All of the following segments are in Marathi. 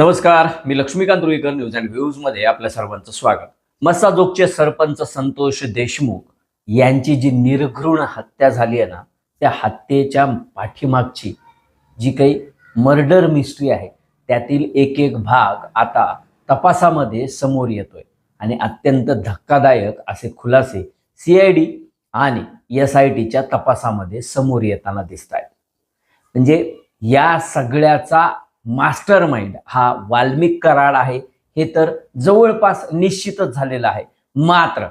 नमस्कार मी लक्ष्मीकांत रुईकर न्यूज अँड व्ह्यूजमध्ये आपल्या सर्वांचं स्वागत. मस्साजोगचे सरपंच संतोष देशमुख यांची जी निर्घृण हत्या झाली आहे ना त्या हत्येच्या पाठीमागची जी काही मर्डर मिस्ट्री आहे त्यातील एक एक भाग आता तपासामध्ये समोर येतोय. आणि अत्यंत धक्कादायक असे खुलासे सी आय डी आणि एस आय टीच्या तपासामध्ये समोर येताना दिसत आहेत म्हणजे या सगळ्याचा मास्टर माइंड हा वाल्मिक कराड आहे. हे तर जवळपास निश्चितच झालेलं आहे. मात्र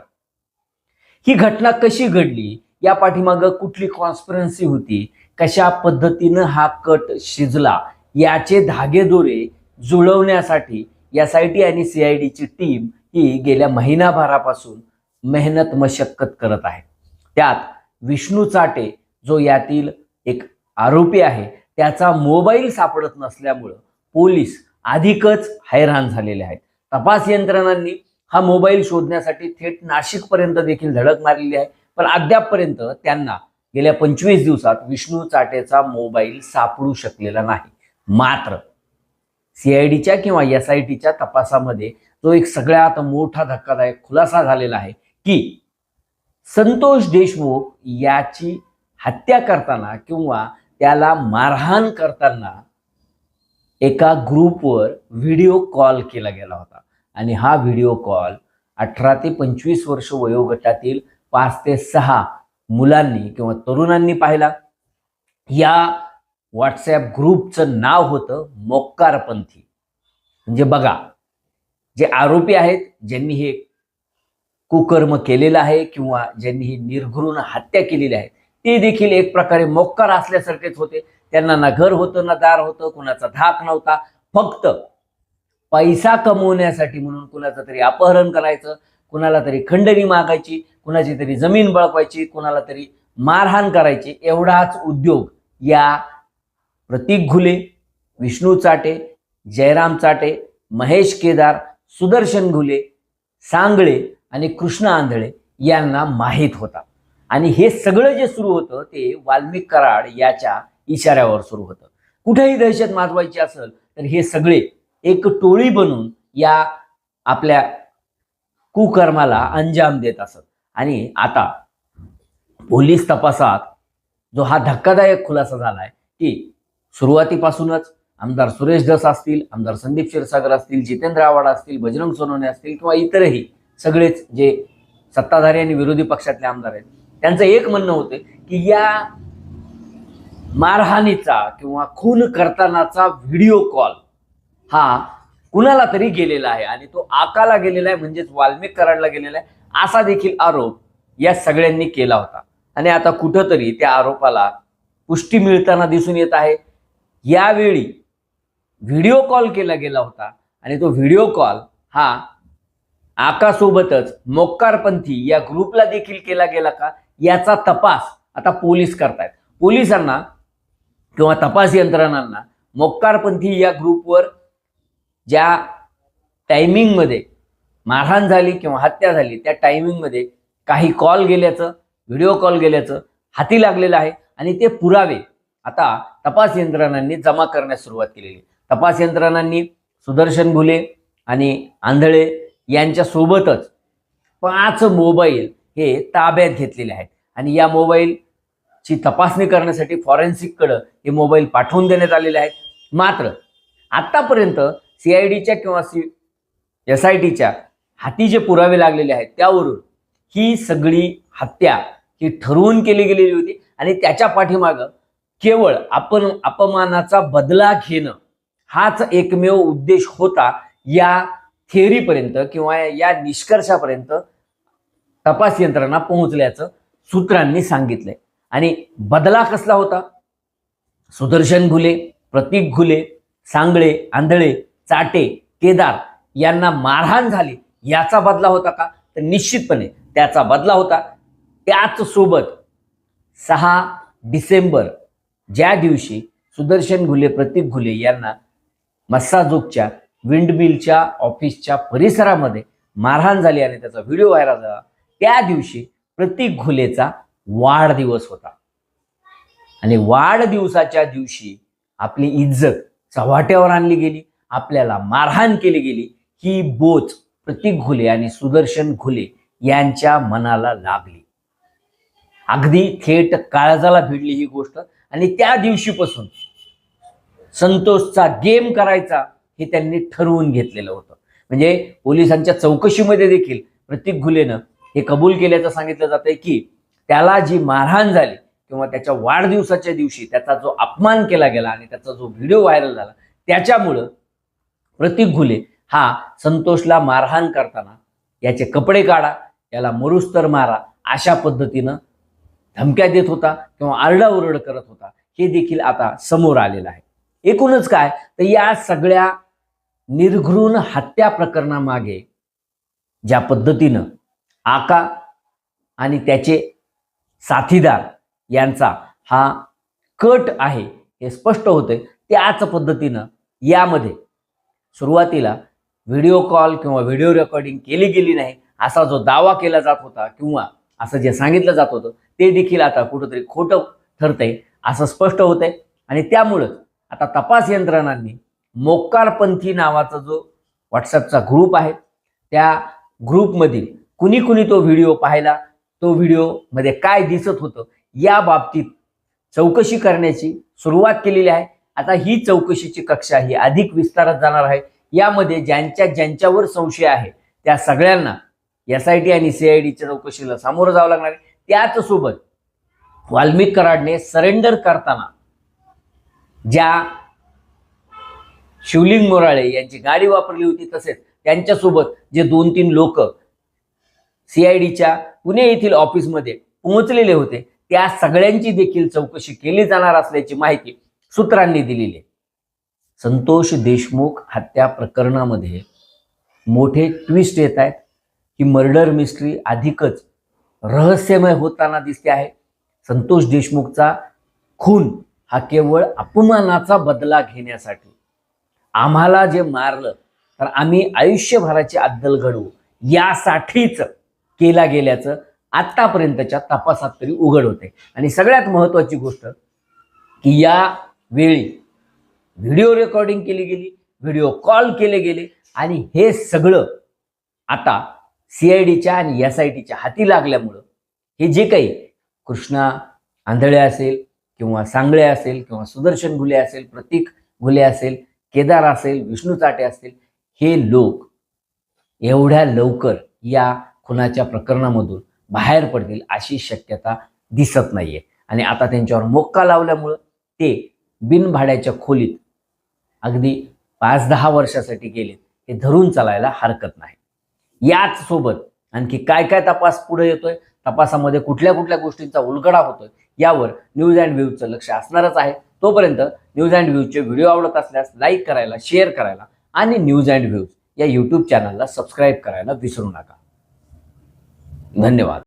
ही घटना कशी घडली? या पाठीमागं कुठली कॉन्स्परन्सी होती? कशा पद्धतीनं हा कट शिजला? याचे धागेदोरे जुळवण्यासाठी एस आय टी आणि सी आय डीची टीम ही गेल्या महिनाभरापासून मेहनत मशक्कत करत आहे. त्यात विष्णू चाटे जो यातील एक आरोपी आहे त्याचा मोबाईल सापडत नसल्यामुळं पोलीस अधिकच हैराण झालेले आहेत. तपास यंत्रणांनी हा मोबाईल शोधण्यासाठी थेट नाशिकपर्यंत देखील धडक मारलेली आहे. पण अद्यापपर्यंत त्यांना गेल्या पंचवीस दिवसात विष्णू चाटेचा मोबाईल सापडू शकलेला नाही. मात्र सीआयडीच्या किंवा एस आय टीच्या तपासामध्ये जो एक सगळ्यात मोठा धक्कादायक खुलासा झालेला आहे की संतोष देशमुख याची हत्या करताना किंवा त्याला मारहाण करताना एका ग्रुपवर व्हिडिओ कॉल केला गेला होता. आणि हा व्हिडिओ कॉल अठरा ते पंचवीस वर्ष वयोगटातील पाच ते सहा मुलांनी किंवा तरुणांनी पाहिला. या व्हॉट्सॲप ग्रुपचं नाव होतं मोक्कारपंथी. म्हणजे बघा जे आरोपी आहेत ज्यांनी हे कुकर्म केलेलं आहे किंवा ज्यांनी ही निर्घृण हत्या केलेली आहे ते देखील एक प्रकारे मोक्कार असल्यासारखेच होते. त्यांना ना घर होतं ना दार होतं कुणाचा धाक नव्हता. फक्त पैसा कमवण्यासाठी म्हणून कुणाचं तरी अपहरण करायचं कुणाला तरी खंडणी मागायची कुणाची तरी जमीन बळकवायची कुणाला तरी मारहाण करायची एवढाच उद्योग या प्रतीक घुले विष्णू चाटे जयराम चाटे महेश केदार सुदर्शन घुले सांगळे आणि कृष्ण आंधळे यांना माहीत होता. आणि हे सगळं जे सुरू होतं ते वाल्मिक कराड याच्या इशाऱ्यावर सुरू होतं. कुठेही दहशत माजवायची असेल तर हे सगळे एक टोळी बनून या आपल्या कुकर्माला अंजाम देत असत. आणि आता पोलीस तपासात जो हा धक्कादायक खुलासा झाला आहे की सुरुवातीपासूनच आमदार सुरेश धस असतील आमदार संदीप क्षीरसागर असतील जितेंद्र आव्हाड असतील बजरंग सोनवणे असतील किंवा इतरही सगळेच जे सत्ताधारी आणि विरोधी पक्षातले आमदार आहेत त्यांचं एक म्हणणं होतं की या मारहाणीचा किंवा खून करतानाचा व्हिडिओ कॉल हा कुणाला तरी गेलेला आहे आणि तो आकाला गेलेला आहे म्हणजेच वाल्मिक कराडला गेलेला आहे असा देखील आरोप या सगळ्यांनी केला होता. आणि आता कुठंतरी त्या आरोपाला पुष्टी मिळताना दिसून येत आहे. यावेळी व्हिडिओ कॉल केला गेला होता आणि तो व्हिडिओ कॉल हा आकासोबतच मोक्कारपंथी या ग्रुपला देखील केला गेला का? याचा तपास आता पोलीस करतायत. पोलिसांना किंवा तपास यंत्रणांना मोक्कारपंथी या ग्रुपवर ज्या टायमिंगमध्ये मारहाण झाली किंवा हत्या झाली त्या टायमिंगमध्ये काही कॉल गेल्याचं व्हिडिओ कॉल गेल्याचं हाती लागलेलं आहे आणि ते पुरावे आता तपास यंत्रणांनी जमा करण्यास सुरुवात केलेली तपास यंत्रणांनी सुदर्शन भुले आणि आंधळे यांच्यासोबतच पाच मोबाईल हे ताब्यात घेतलेले आहेत. आणि या मोबाईलची तपासणी करण्यासाठी फॉरेन्सिककडं हे मोबाईल पाठवून देण्यात आलेले आहेत. मात्र आत्तापर्यंत सी आय डीच्या किंवा सी एस आय टीच्या हाती जे पुरावे लागलेले आहेत त्यावरून ही सगळी हत्या ही ठरवून केली गेलेली होती. आणि त्याच्या पाठीमागं केवळ आपण अपमानाचा बदला घेणं हाच एकमेव उद्देश होता या थिअरीपर्यंत किंवा या निष्कर्षापर्यंत तपास यंत्रणा पोहोचल्याचं सूत्रांनी सांगितलंय. आणि बदला कसला होता? सुदर्शन घुले प्रतीक घुले सांगळे आंधळे चाटे केदार यांना मारहाण झाली. याचा बदला होता का? तर निश्चितपणे त्याचा बदला होता. त्याच सोबत सहा डिसेंबर ज्या दिवशी सुदर्शन घुले प्रतीक घुले यांना मस्साजोगच्या विंडमिलच्या ऑफिसच्या परिसरामध्ये मारहाण झाली आणि त्याचा व्हिडिओ व्हायरल झाला त्या दिवशी प्रतीक घुलेचा वाढदिवस होता. आणि वाढदिवसाच्या दिवशी आपली इज्जत चव्हाट्यावर आणली गेली आपल्याला मारहाण केली गेली. ही बोच प्रतीक घुले आणि सुदर्शन घुले यांच्या मनाला लागली अगदी थेट काळजाला भिडली ही गोष्ट. आणि त्या दिवशीपासून संतोषचा गेम करायचा हे त्यांनी ठरवून घेतलेलं होतं. म्हणजे पोलिसांच्या चौकशीमध्ये देखील प्रतीक घुलेनं हे कबूल केल्याचं सांगितलं जातंय की त्याला जी मारहाण झाली किंवा त्याच्या वाढदिवसाच्या दिवशी त्याचा जो अपमान केला गेला आणि त्याचा जो व्हिडिओ व्हायरल झाला त्याच्यामुळं प्रतीक घुले हा संतोषला मारहाण करताना याचे कपडे काढा याला मरुस्तर मारा अशा पद्धतीनं धमक्या देत होता किंवा आरडाओरड करत होता. हे देखील आता समोर आलेलं आहे. एकूणच काय? तर या सगळ्या निर्घृण हत्या प्रकरणामागे ज्या पद्धतीनं आका आणि त्याचे साथीदार यांचा हा कट आहे हे स्पष्ट होते त्याच पद्धतीनं यामध्ये सुरुवातीला व्हिडिओ कॉल किंवा व्हिडिओ रेकॉर्डिंग केली गेली नाही असा जो दावा केला जात होता किंवा असं जे सांगितलं जात होतं ते देखील आता कुठंतरी खोटं ठरतंय असं स्पष्ट होतंय. आणि त्यामुळंच आता तपास यंत्रणांनी मोक्कारपंथी नावाचा जो व्हॉट्सअपचा ग्रुप आहे त्या ग्रुपमधील कुणी कुणी तो व्हिडिओ पाहिला तो व्हिडिओमध्ये काय दिसत होतं या बाबतीत चौकशी करण्याची सुरुवात केलेली आहे. आता ही चौकशीची कक्षा ही अधिक विस्तारात जाणार आहे. यामध्ये ज्यांच्या ज्यांच्यावर संशय आहे त्या सगळ्यांना एस आय टी आणि सी आय डीच्या चौकशीला सामोरं जावं लागणार आहे. त्याच सोबत वाल्मिक कराडने सरेंडर करताना ज्या शिवलिंग मोराळे यांची गाडी वापरली होती तसेच त्यांच्यासोबत जे दोन तीन लोक सीआयडीच्या पुणे येथील ऑफिसमध्ये पोहोचलेले होते. त्या सगळ्यांची देखील चौकशी केली जाणार असल्याची माहिती सूत्रांनी दिलेली आहे. संतोष देशमुख हत्या प्रकरणामध्ये मोठे ट्विस्ट येत आहेत ही मर्डर मिस्ट्री अधिकच रहस्यमय होताना दिसते आहे. संतोष देशमुखचा खून हा केवळ अपमानाचा बदला घेण्यासाठी. आम्हाला जे मारलं तर आम्ही आयुष्यभराची अद्दल घडवू. यासाठीच केला गेल्याचं आत्तापर्यंतच्या तपासात तरी उघड होते. आणि सगळ्यात महत्त्वाची गोष्ट की या वेळी व्हिडिओ रेकॉर्डिंग केली गेली व्हिडिओ कॉल केले गेले आणि हे सगळं आता सी आय डीच्या आणि एस आय टीच्या हाती लागल्यामुळं हे जे काही कृष्णा आंधळे असेल किंवा सांगळे असेल किंवा सुदर्शन घुले असेल प्रतीक घुले असेल केदार असेल विष्णू चाटे असतील हे लोक एवढ्या लवकर या खुनाच्या प्रकरणामधून बाहेर पडतील अशी शक्यता दिसत नाहीये. आणि आता त्यांच्यावर मोक्का लावल्यामुळं ते बिनभाड्याच्या खोलीत अगदी पाच दहा वर्षासाठी गेले हे धरून चालायला हरकत नाही. याच सोबत आणखी काय काय तपास पुढे येतोय? तपासामध्ये कुठल्या कुठल्या गोष्टींचा उलगडा होतोय? यावर न्यूज अँड व्ह्यूजचं लक्ष असणारच आहे. तोपर्यंत न्यूज अँड व्ह्यूजचे व्हिडिओ आवडत असल्यास लाईक करायला शेअर करायला आणि न्यूज अँड व्ह्यूज या यूट्यूब चॅनलला सबस्क्राईब करायला विसरू नका. धन्यवाद